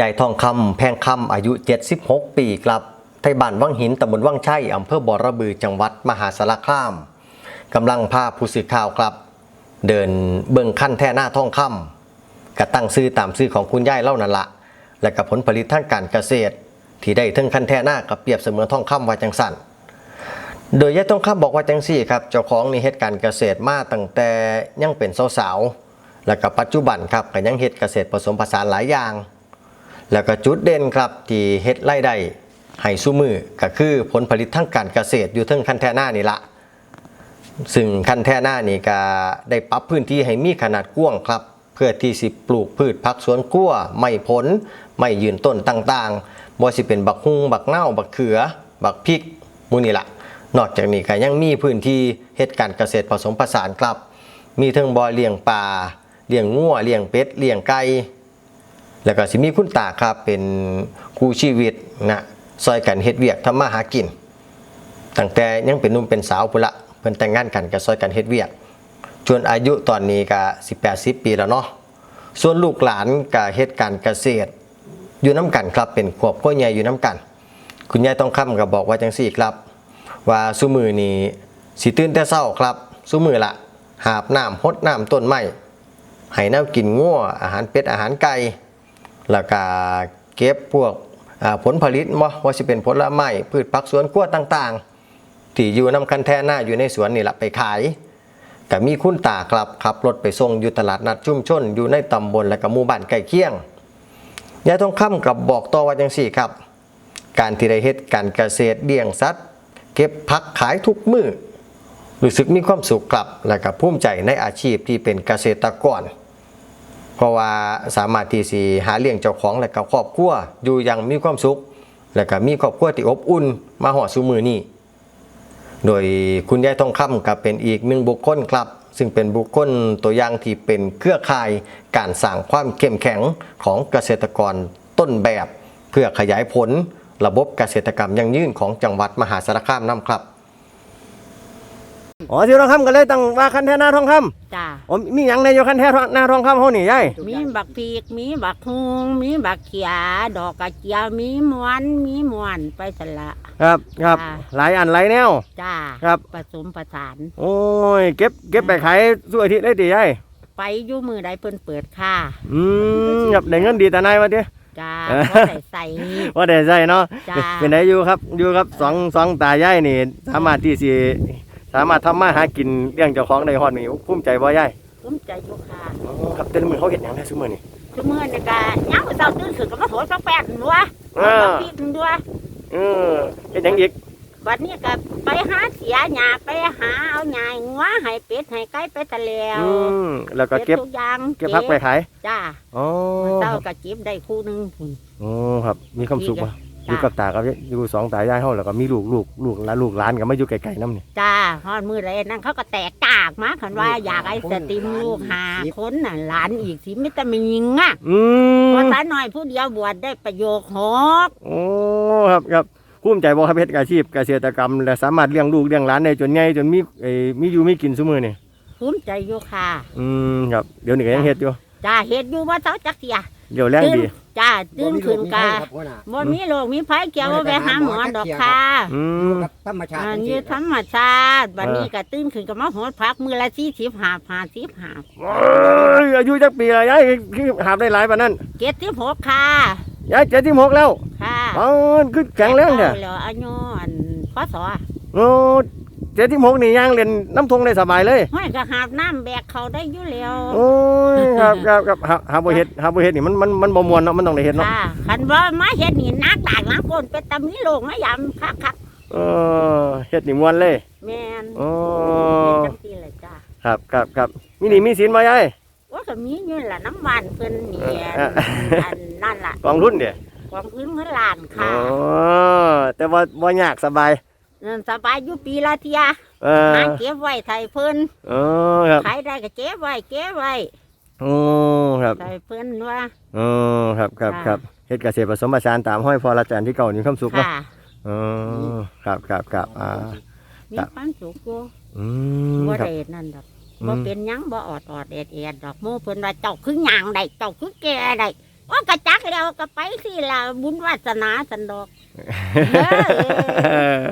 ยายทองคำแพงคำอายุ 76 ปีครับไทยบ้านวังหินตำบลวังชัยอำเภอบ่อระบือจังหวัดมหาสารคามกำลังพาผู้สื่อข่าวครับ เดินเบิ่งขั้นแท่หน้าทองคำกระตั้งซื้อตามซื้อของคุณยายเล่านั่นละและกับผลผลิตทางการเกษตร ที่ได้ถึงขั้นแท่หน้ากับเปรียบเสมือนทองคำว่าจังสันโดยยายทองคำบอกว่าจังซี่ครับเจ้าของนี่เฮ็ดการเกษตรมาตั้งแต่ยังเป็นสาวๆแล้วก็ปัจจุบันครับก็ยังเฮ็ดเกษตรผสมผสานหลายอย่าง แล้วก็จุดเด่นครับที่เฮ็ดไร่ได้ให้สู้มือก็คือผลผลิตทางการเกษตรอยู่ทั้งคันแท่หน้านี่ละซึ่งคันแท่หน้านี่ก็ได้ปรับพื้นที่ให้มีขนาดกว้างครับ เพื่อที่สิปลูกพืชผักสวนครัวไม่ผลไม่ยืนต้นต่างๆบ่สิเป็นบักฮุงบักเน่าบักเขือ บักพริกมูนี่ละนอกจากนี้ก็ยังมีพื้นที่เฮ็ดการเกษตรผสมผสานครับ มีทั้งบ่อเลี้ยงปลาเลี้ยงงัวเลี้ยงเป็ดเลี้ยงไก่ แล้วก็สิมีคุณตาครับเป็นครูชีวิตนะซอยกันเฮ็ดเวียกทำมาหากินตั้งแต่ยังเป็นนุ่มเป็นสาวพุ่ละเพิ่นแต่งงานกันก็ซอยกันเฮ็ดเวียกจนอายุตอนนี้ก็18 10ปีแล้วเนาะส่วนลูกหลานก็เฮ็ดการเกษตร อยู่น้ำกันครับเป็นขวบพ่อใหญ่อยู่น้ำกัน คุณยายต้องคำก็บอกว่าจังซี่ครับ ว่าซุมือนี้สิตื่นแต่เช้าครับซุมือละหาบน้ำหดน้ำต้นไม้ให้น้ำกินงัวอาหารเป็ดอาหารไก่ แล้วก็เก็บพวกผลผลิตบ่ว่าสิเป็นผลไม้พืชผักสวนครัวต่างๆ ที่อยู่นำคันแท่หน้าอยู่ในสวนนี่แหละไปขายก็มีคุณตาครับขับรถไปส่งอยู่ตลาดนัดชุมชน อยู่ในตำบลและก็หมู่บ้านใกล้เคียงยายทองคำกับบอกต่อว่าจังซี่ครับ การที่ได้เฮ็ดการเกษตรเลี้ยงสัตว์ เก็บผักขายทุกมื้อรู้สึกมีความสุขครับและก็ภูมิใจในอาชีพที่เป็นเกษตรกร ราะว่าสามารถที่สิหาเลี้ยงเจ้าของและก็ครอบครัวอยู่อย่างมีความสุข และก็มีครอบครัวที่อบอุ่นมาหอดสู่มือนี้โดยคุณยายทองคำก็เป็นอีกหนึ่งบุคคลครับ ซึ่งเป็นบุคคลตัวอย่างที่เป็นเครือข่ายการสร้างความเข้มแข็งของเกษตรกรต้นแบบ เพื่อขยายผลระบบเกษตรกรรมยั่งยืนของจังหวัดมหาสารคามนํครับ อ๋อที่ทองคำก็เลยตั้งว่าคันแท่หน้าทองคจ้าำอ๋อมีหยังในอยู่คันแท่หน้าทองคำเฮานี่ยายมีบักพีกมีบักฮุงมีบักเขียดอกกระเจียวมีมวนมีมวนไปสละ ครับครับจ้าหลายอันหลายแนว จ้าครับ ผสมผสาน โอ้ยเก็บเก็บไปขายสู้อาทิตย์ได้ติยายไปอยู่มือใดเพิ่นเปิดค่ะอืมครับได้เงินดีแต่นายวะติ จ้าเออเพราะใส่ใส่ ว่าได้ใช่เนาะจ้า เป็นไดอยู่ครับอยู่ครับสองสองตายายนี่สามารถที่สิ สามารถทำมาหากินเลี้ยงเจ้าของได้ฮอดนี่ภูมิใจบ่ยายภูมิใจอยู่ค่ะอ๋อครับแต่ละมื้อเขาเฮ็ดหยังได้ซุมื้อนี่ทุกมื้อนี่ก็ยังเช้าตื่นขึ้นก็มาโถสักแป้นด้วยเออบักพีกด้วยเออเฮ็ดหยังอีกวันนี้ก็ไปหาเสียหญ้าไปหาเอาหญ้างัวให้เป็ดให้ไก่ไปตะแล้วอืมแล้วก็เก็บทุกอย่างเก็บพักไปขายจ้าอ๋อเช้าก็เก็บได้คู่หนึงพุ่นโอ้ครับมีความสุขป่ะ อจ้ะยู่กับตากับอยู่สองตายายเฮาแล้วก็มีลูกลูกลูกหลานลูกหลานก็มาอยู่ไกลๆน้ำนี่จ้าฮอดมือไรนั่นเขาก็แตกกากมาคันว่าอยากไอ้สตรีมลูกหาคนน่ะหลานอีกสิไม่แต่มียิงอะอืมภาษาหน่อยผู้เดียวบวชได้ประโยคหกโอ้ครับครับภูมิใจบ่ครับเฮ็ดอาชีพเกษตรกรรม และสามารถเลี้ยงลูกเลี้ยงหลานได้จนใหญ่จนมีเอ่อมีอยู่มีกินซุมื้อนี่ภูมิใจอยู่ค่ะ อืมครับเดี๋ยวนี้ก็ยังเฮ็ดอยู่จ้าเฮ็ดอยู่ว่าเจ้าจักเสียเดี๋ยวแรงดี จ้าตื่นขึ้นกาครับหัวหน้าบ่มีโรคมีภัยเกี่ยวกับไปหาหมอดอกค่ะอือยู่มกับธรรมชาติอันจังนี้ซี้ธรรมชาติวันนี้ก็ตื่นขึ้นก็มาโหดพักมือละ40หาบ50หาบโอ้ยอายุจักปีละยายคือหาบได้หลายปานนั้น76ค่ะยาย76แล้ว ค่ะอ๋อคือแข็งแรงแท้เแล้วอายุอันพศโอ้ 76นี่ย่างเล่นน้ำทงได้สบายเลยห้อยก็หาบน้ำแบกเขาได้อยู่แล้วโอ้ยครับครับครับหาหาบ่เฮ็ดหาบ่เฮ็ดนี่มันมันมันบ่ม่วนเนาะมันต้องได้เฮ็ดเนาะค่ะคันว่ามาเฮ็ดนี่นักตากนักก้นเป็นตามีโลกมายำคักคักเออเฮ็ดนี่ม่วนเลยๆแม่นโอ้เป็นจังซี่แหละจ้าครับครับครับมีหนี่มีสินบ่ยายว่าก็มีอยู่ล่ะน้ำหวานเพิ่นนี่เอออันนั่นล่ะกองทุนเด้ความพื้นเพิ่นล้านอ๋ค่ะอแต่ว่าบ่ยากสบาย นั่นสบายอยู่ปีละเที่ยเออหาเก็บไว้ไทยเพิ่นเออครับขายได้ก็เก็บไว้เก็บไว้โอ้ครับไทยเพิ่นว่าโอ้ครับครับค่ะ ครับเฮ็ดเกษตรผสมผสานตามห้อยพอราชการที่เก่านี่ความสุขเนาะค่ะอ๋อครับครับครับอ่า มีครับ ความสุขอยู่อืมบ่ครับ ได้นั่นดอกอืม บ่เป็นหยังบ่ออดออดแอดแอดดอกหมู่เพิ่นว่าเจ้าคือหยังได้เจ้าคือแก่ได้อ้กระจักแล้วก็ไปสิล่ะบุญวาสนาสันดอกเออ